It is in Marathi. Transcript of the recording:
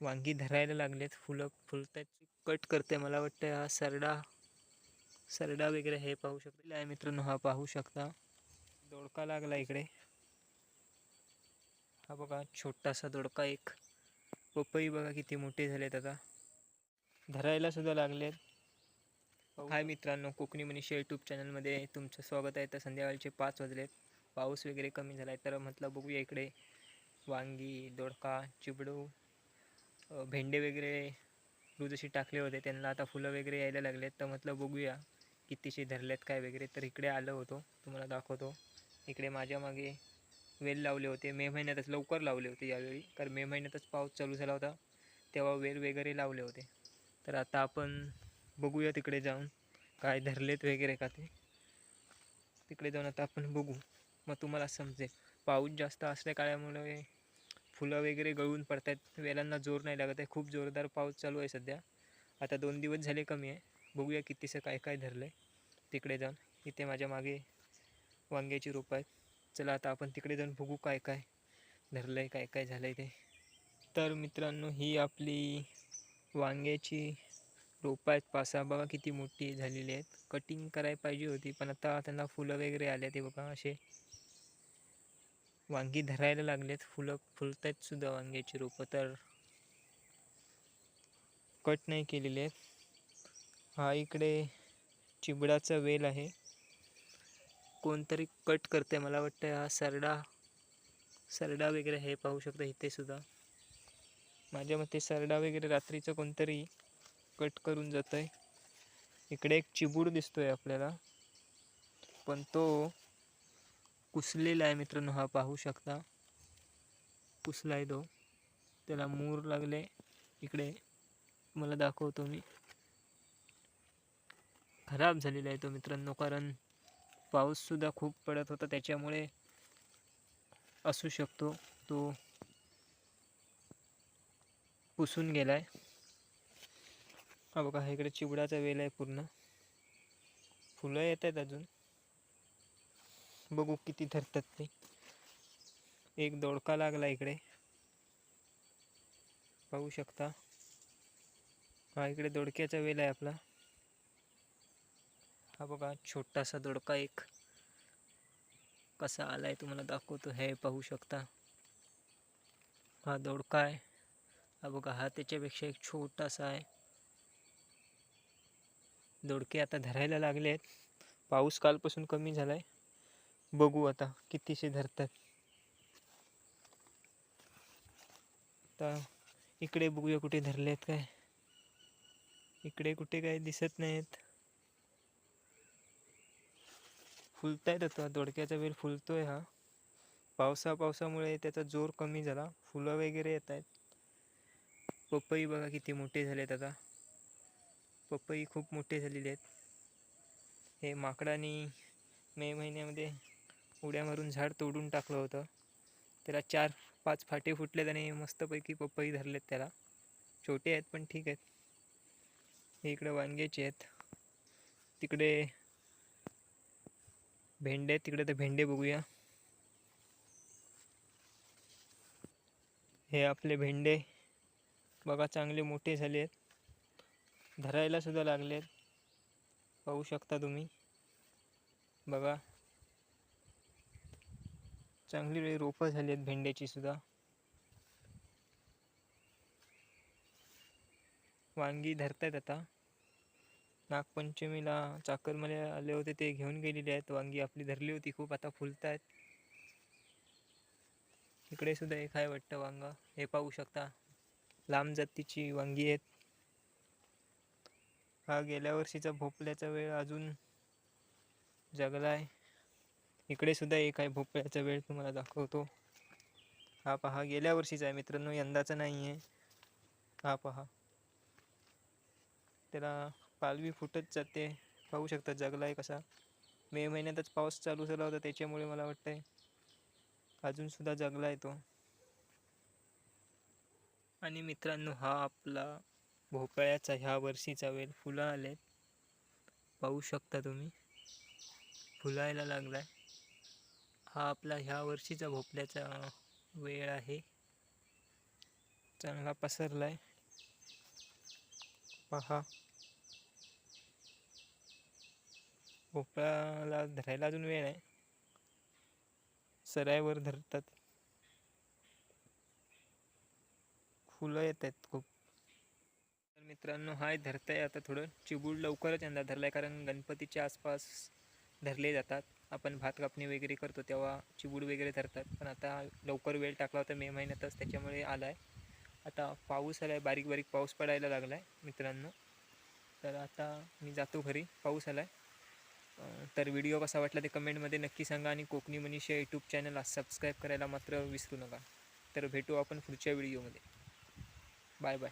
वांगी धरायला लागलेत. फुलं फुलतात कट करते मला वाटतं हा सरडा सरडा वगैरे हे पाहू शकतो. आहे मित्रांनो हा पाहू शकता. दोडका लागला इकडे. हा बघा छोटासा दोडका एक. पपई बघा किती मोठे झालेत आता. धरायला सुद्धा लागलेत. हाय मित्रांनो कोकणी मनीषा यूट्यूब चॅनलमध्ये तुमचं स्वागत आहे. तर संध्याकाळचे पाच वाजलेत. पाऊस वगैरे कमी झाला आहे तर म्हटलं बघूया इकडे. वांगी दोडका चिबडू. भेंडे वगैरे जशी टाकले होते. त्यांना आता फुलं वगैरे यायला लागलेत. तर म्हटलं बघूया कितीशी धरलेत काय वगैरे. तर इकडे आलो होतो. तुम्हाला दाखवतो. इकडे माझ्या मागे वेल लावले होते. मे महिन्यातच लवकर लावले होते यावेळी. कारण मे महिन्यातच पाऊस चालू झाला होता. तेव्हा वेल वगैरे लावले होते. तर आता आपण बघूया तिकडे जाऊन काय धरलेत वगैरे का ते. तिकडे जाऊन आता आपण बघू. मग तुम्हाला समजेल. पाऊस जास्त असल्या काळामुळे फुलं वगैरे गळून पडत आहेत वेलांना जोर नाही लागत आहे. खूप जोरदार पाऊस चालू आहे सध्या. आता दोन दिवस झाले कमी आहे. बघूया कितीसं काय काय धरलं आहे तिकडे जाऊन. इथे माझ्या मागे वांग्याची रोपं आहेत. चला आता आपण तिकडे जाऊन बघू काय काय धरलं आहे काय काय झालं आहे ते. तर मित्रांनो ही आपली वांग्याची रोपं आहेत. पासा बघा किती मोठी झालेली आहेत. कटिंग करायला पाहिजे होती पण आता त्यांना फुलं वगैरे आले ते बघा असे. वांगी धरायला लागलेत. फुलं फुलतायत सुद्धा वांग्याची रोपं तर कट नाही केलेले आहेत. हा इकडे चिबडाचा वेल आहे. कोणतरी कट करते मला वाटतं हा सरडा सरडा वगैरे हे पाहू शकता इथे सुद्धा. माझ्या मते सरडा वगैरे रात्रीचं कोणतरी कट करून जात आहे इकडे एक चिबूड दिसतोय आपल्याला. पण तो कुसलेला आहे मित्रांनो हा पाहू शकता. कुसला आहे तो. त्याला मूर लागले. इकडे मला दाखवतो मी. खराब झालेला आहे तो मित्रांनो कारण पाऊससुद्धा खूप पडत होता त्याच्यामुळे असू शकतो. तो पुसून गेला हा बघा हा इकडे चिवडाचा वेल आहे पूर्ण. फुलं येत आहेत अजून. बघू किती धरतात ते. एक दोडका लागला इकडे. पाहू शकता. हा इकडे दोडक्याचा वेल आहे आपला. हा बघा छोटासा दोडका एक. कसा आलाय तुम्हाला दाखवतो. हे पाहू शकता. हा दोडका आहे. हा बघा हा त्याच्यापेक्षा एक छोटासा आहे. दोडके आता धरायला लागले आहेत पाऊस कालपासून कमी झालाय. बघू आता कितीशे धरतात. आता इकडे बघूया कुठे धरले आहेत काय. इकडे कुठे काय दिसत नाहीत. फुलतायत आता दोडक्याचा वेल फुलतोय हा. पावसा पावसामुळे त्याचा जोर कमी झाला फुलं वगैरे येत आहेत पपई बघा किती मोठे झालेत आता. पपई खूप मोठे झालेले आहेत. हे माकडानी मे महिन्यामध्ये उड्या मारून झाड तोडून टाकलं होतं. त्याला चार पाच फाटे फुटलेत आणि मस्तपैकी पपई धरलेत त्याला. छोटे आहेत पण ठीक आहेत. हे इकडे वांग्याचे आहेत. तिकडे भेंडे आहेत. तिकडे तर भेंडे बघूया. हे आपले भेंडे बघा चांगले मोठे झाले आहेत. धरायलासुद्धा लागले आहेत पाहू शकता तुम्ही. बघा. चांगली रोपं झाली आहेत भेंड्याची सुद्धा. वांगी धरतायत आता. नागपंचमीला चाकरमध्ये आले होते ते घेऊन गेलेले आहेत. वांगी आपली धरली होती खूप आता फुलतायत. इकडे सुद्धा एक आहे वाटतं वांगा. हे पाहू शकता. लांब जातीची वांगी आहेत. हा गेल्या वर्षीचा भोपल्याचा वेळ अजून जगला आहे इकडे सुद्धा एक आहे भोपळ्याचा वेळ तुम्हाला दाखवतो. हा पहा गेल्या वर्षीचा आहे मित्रांनो यंदाचा नाही आहे. हा पहा. त्याला पालवी फुटत जाते. पाहू शकता जगला आहे कसा. मे महिन्यातच पाऊस चालू झाला होता त्याच्यामुळे मला वाटतंय अजूनसुद्धा जगला आहे तो. आणि मित्रांनो हा आपला भोपळ्याचा ह्या वर्षीचा वेल फुलं आलेत. पाहू शकता तुम्ही. फुलायला लागलाय. हा आपला ह्या वर्षीचा भोपळ्याचा वेळ आहे. चांगला पसरलाय. पहा. भोपळाला धरायला अजून वेळ आहे. सरायवर धरतात. फुलं येत आहेत खूप. तर मित्रांनो हाय धरताय आता थोडं. चिबूड लवकरच यंदा धरलाय कारण गणपतीच्या आसपास धरले जातात. आपण भात कापणी वगैरे करतो तेव्हा चिबूड वगैरे धरतात. पण आता लवकर वेळ टाकला होता मे महिन्यातच त्याच्यामुळे आला आहे आता पाऊस आला आहे बारीक बारीक पाऊस पडायला लागला आहे मित्रांनो. तर आता मी जातो घरी पाऊस आला आहे तर व्हिडिओ कसा वाटला ते कमेंटमध्ये नक्की सांगा आणि कोकणी मनीषा यूट्यूब चॅनलला सबस्क्राईब करायला मात्र विसरू नका. तर भेटू आपण पुढच्या व्हिडिओमध्ये. Bye bye